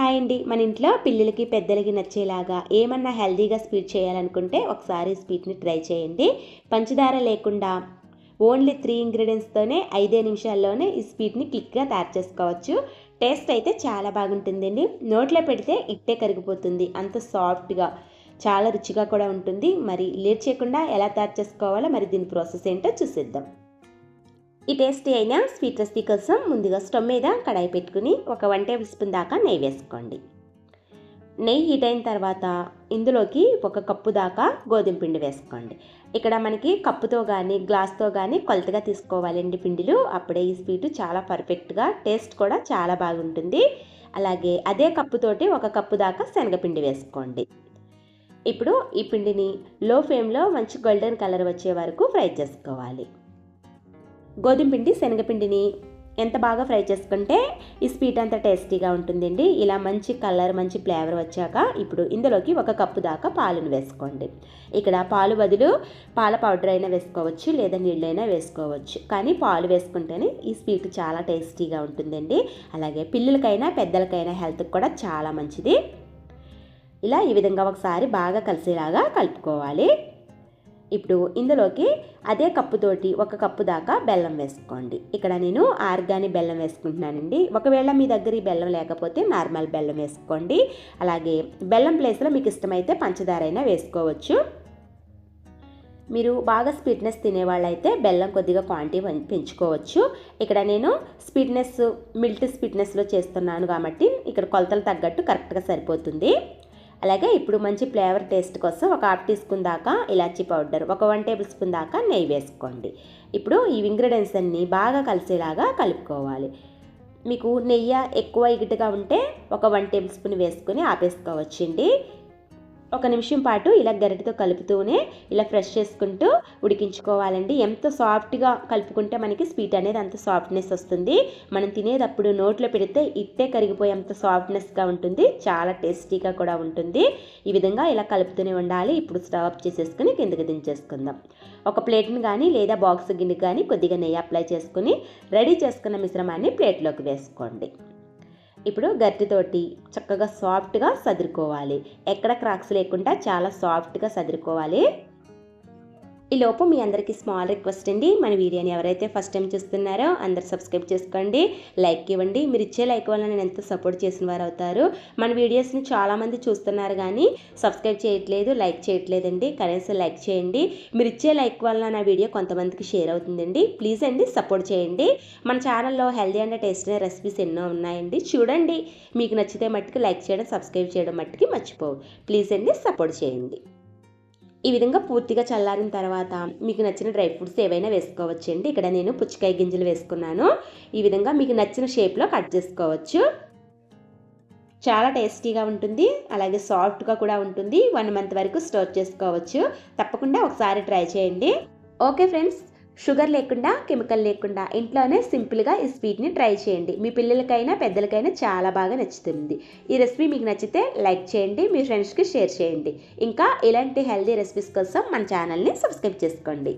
Hi అండి. మన ఇంట్లో పిల్లలకి పెద్దలకి నచ్చేలాగా ఏమన్నా హెల్తీగా స్వీట్ చేయాలనుకుంటే ఒకసారి స్వీట్ని ట్రై చేయండి. పంచదార లేకుండా ఓన్లీ త్రీ ఇంగ్రీడియంట్స్తోనే ఐదే నిమిషాల్లోనే ఈ స్వీట్ని క్లిక్గా తయారు చేసుకోవచ్చు. టేస్ట్ అయితే చాలా బాగుంటుందండి. నోట్లో పెడితే ఇట్టే కరిగిపోతుంది. అంత సాఫ్ట్గా చాలా రుచిగా కూడా ఉంటుంది. మరి లేట్ చేయకుండా ఎలా తయారు చేసుకోవాలో మరి దీని ప్రాసెస్ ఏంటో చూసేద్దాం. ఈ టేస్టీ అయిన స్వీట్ రెసిపీ కోసం ముందుగా స్టవ్ మీద కడాయి పెట్టుకుని ఒక వన్ టేబుల్ స్పూన్ దాకా నెయ్యి వేసుకోండి. నెయ్యి హీట్ అయిన తర్వాత ఇందులోకి ఒక కప్పు దాకా గోధుమ పిండి వేసుకోండి. ఇక్కడ మనకి కప్పుతో కానీ గ్లాస్తో కానీ కొలతగా తీసుకోవాలండి పిండిలు. అప్పుడే ఈ స్వీట్ చాలా పర్ఫెక్ట్గా టేస్ట్ కూడా చాలా బాగుంటుంది. అలాగే అదే కప్పుతోటి ఒక కప్పు దాకా శనగపిండి వేసుకోండి. ఇప్పుడు ఈ పిండిని లో ఫ్లేమ్లో మంచి గోల్డెన్ కలర్ వచ్చే వరకు ఫ్రై చేసుకోవాలి. గోధుమ పిండి శనగపిండిని ఎంత బాగా ఫ్రై చేసుకుంటే ఈ స్వీట్ అంత టేస్టీగా ఉంటుందండి. ఇలా మంచి కలర్ మంచి ఫ్లేవర్ వచ్చాక ఇప్పుడు ఇందులోకి ఒక కప్పు దాకా పాలను వేసుకోండి. ఇక్కడ పాలు బదులు పాల పౌడర్ అయినా వేసుకోవచ్చు లేదా నీళ్ళైనా వేసుకోవచ్చు. కానీ పాలు వేసుకుంటేనే ఈ స్వీట్ చాలా టేస్టీగా ఉంటుందండి. అలాగే పిల్లలకైనా పెద్దలకైనా హెల్త్కి కూడా చాలా మంచిది. ఇలా ఈ విధంగా ఒకసారి బాగా కలిసేలాగా కలుపుకోవాలి. ఇప్పుడు ఇందులోకి అదే కప్పుతోటి ఒక కప్పు దాకా బెల్లం వేసుకోండి. ఇక్కడ నేను ఆర్గాని బెల్లం వేసుకుంటున్నానండి. ఒకవేళ మీ దగ్గర ఈ బెల్లం లేకపోతే నార్మల్ బెల్లం వేసుకోండి. అలాగే బెల్లం ప్లేస్లో మీకు ఇష్టమైతే పంచదార అయినా వేసుకోవచ్చు. మీరు బాగా స్వీట్నెస్ తినేవాళ్ళైతే బెల్లం కొద్దిగా క్వాంటిటీ పెంచుకోవచ్చు. ఇక్కడ నేను స్వీట్నెస్ మిల్ట్ స్వీట్నెస్లో చేస్తున్నాను కాబట్టి ఇక్కడ కొలతలు తగ్గట్టు కరెక్ట్గా సరిపోతుంది. అలాగే ఇప్పుడు మంచి ఫ్లేవర్ టేస్ట్ కోసం ఒక హాఫ్ టీ స్పూన్ దాకా ఇలాచీ పౌడర్ ఒక వన్ టేబుల్ స్పూన్ దాకా నెయ్యి వేసుకోండి. ఇప్పుడు ఈ ఇంగ్రీడియంట్స్ అన్నీ బాగా కలిసేలాగా కలుపుకోవాలి. మీకు నెయ్యి ఎక్కువ ఇగిటిగా ఉంటే ఒక వన్ టేబుల్ స్పూన్ వేసుకొని ఆపేసుకోవచ్చండి. ఒక నిమిషం పాటు ఇలా గరిటతో కలుపుతూనే ఇలా ఫ్రెష్ చేసుకుంటూ ఉడికించుకోవాలండి. ఎంత సాఫ్ట్గా కలుపుకుంటే మనకి స్వీట్ అనేది అంత సాఫ్ట్నెస్ వస్తుంది. మనం తినేటప్పుడు నోట్లో పెడితే ఇట్టే కరిగిపోయేంత సాఫ్ట్నెస్గా ఉంటుంది. చాలా టేస్టీగా కూడా ఉంటుంది. ఈ విధంగా ఇలా కలుపుతూనే ఉండాలి. ఇప్పుడు స్టవ్ ఆఫ్ చేసేసుకుని కిందకి దించేసుకుందాం. ఒక ప్లేట్ని కానీ లేదా బాక్స్ గిన్నె కానీ కొద్దిగా నెయ్యి అప్లై చేసుకుని రెడీ చేసుకున్న మిశ్రమాన్ని ప్లేట్లోకి వేసుకోండి. ఇప్పుడు గట్టితోటి చక్కగా సాఫ్ట్గా సదురుకోవాలి. ఎక్కడ క్రాక్స్ లేకుండా చాలా సాఫ్ట్గా సదురుకోవాలి. ఈ లోపు మీ అందరికీ స్మాల్ రిక్వెస్ట్ అండి. మన వీడియోని ఎవరైతే ఫస్ట్ టైం చూస్తున్నారో అందరు సబ్స్క్రైబ్ చేసుకోండి లైక్ ఇవ్వండి. మీరు ఇచ్చే లైక్ వల్ల నేను ఎంతో సపోర్ట్ చేసిన వారు అవుతారు. మన వీడియోస్ని చాలామంది చూస్తున్నారు కానీ సబ్స్క్రైబ్ చేయట్లేదు లైక్ చేయట్లేదండి. కనీసం లైక్ చేయండి. మీరు ఇచ్చే లైక్ వల్ల నా వీడియో కొంతమందికి షేర్ అవుతుందండి. ప్లీజ్ అండి సపోర్ట్ చేయండి. మన ఛానల్లో హెల్దీ అండ్ టేస్టీ రెసిపీస్ ఎన్నో ఉన్నాయండి. చూడండి. మీకు నచ్చితే మట్టుకు లైక్ చేయడం సబ్స్క్రైబ్ చేయడం మట్టుకి మర్చిపోవు. ప్లీజ్ అండి సపోర్ట్ చేయండి. ఈ విధంగా పూర్తిగా చల్లారిన తర్వాత మీకు నచ్చిన డ్రై ఫ్రూట్స్ ఏవైనా వేసుకోవచ్చండి. ఇక్కడ నేను పుచ్చకాయ గింజలు వేసుకున్నాను. ఈ విధంగా మీకు నచ్చిన షేప్లో కట్ చేసుకోవచ్చు. చాలా టేస్టీగా ఉంటుంది. అలాగే సాఫ్ట్గా కూడా ఉంటుంది. వన్ మంత్ వరకు స్టోర్ చేసుకోవచ్చు. తప్పకుండా ఒకసారి ట్రై చేయండి. Okay friends. షుగర్ లేకుండా కెమికల్ లేకుండా ఇంట్లోనే సింపుల్గా ఈ స్వీట్ని ట్రై చేయండి. మీ పిల్లలకైనా పెద్దలకైనా చాలా బాగా నచ్చుతుంది. ఈ రెసిపీ మీకు నచ్చితే లైక్ చేయండి మీ ఫ్రెండ్స్కి షేర్ చేయండి. ఇంకా ఇలాంటి హెల్దీ రెసిపీస్ కోసం మన ఛానల్ని సబ్స్క్రైబ్ చేసుకోండి.